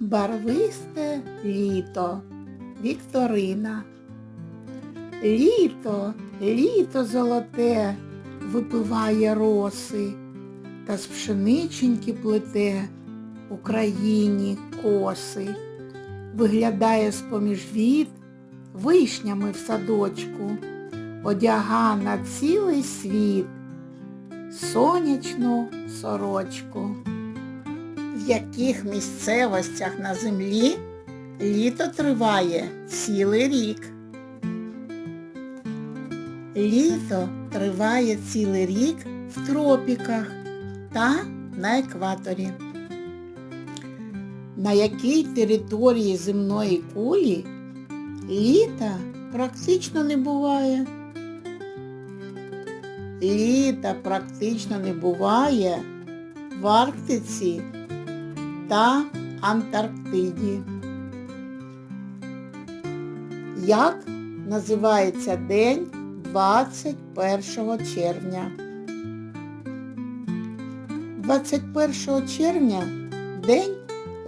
Барвисте літо. Вікторина. Літо, літо золоте випиває роси та з пшениченьки плете Україні коси. Виглядає з-поміж віт вишнями в садочку, одяга на цілий світ сонячну сорочку. Яких місцевостях на землі літо триває цілий рік. Літо триває цілий рік в тропіках та на екваторі. На якій території земної кулі літа практично не буває. Літа практично не буває в Арктиці та Антарктиді. Як називається день 21 червня? 21 червня день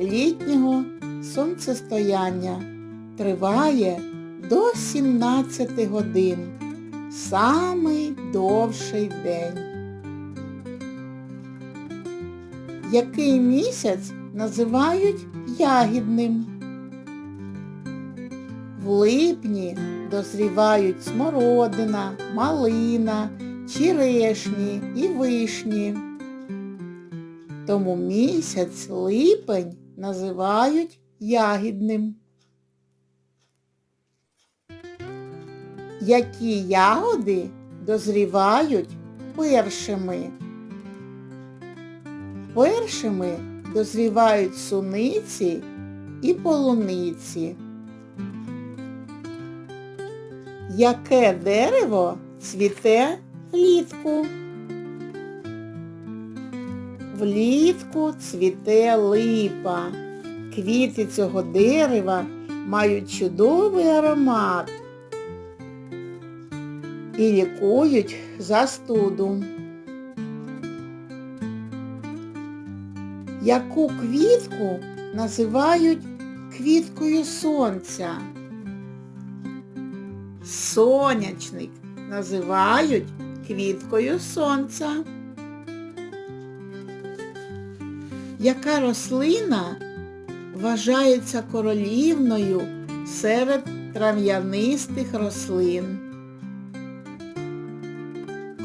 літнього сонцестояння триває до 17 годин. Самий довший день. Який місяць називають ягідним? В липні дозрівають смородина, малина, черешні і вишні. Тому місяць липень називають ягідним. Які ягоди дозрівають першими? Першими дозрівають суниці і полуниці. Яке дерево цвіте влітку? Влітку цвіте липа. Квіти цього дерева мають чудовий аромат і лікують застуду. Яку квітку називають квіткою сонця? Сонячник називають квіткою сонця. Яка рослина вважається королівною серед трав'янистих рослин?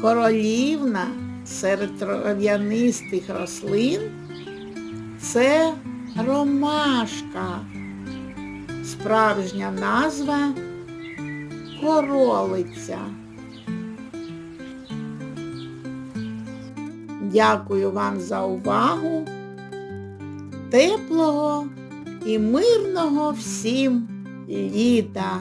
Королівна серед трав'янистих рослин це ромашка. Справжня назва королиця. Дякую вам за увагу. Теплого і мирного всім літа!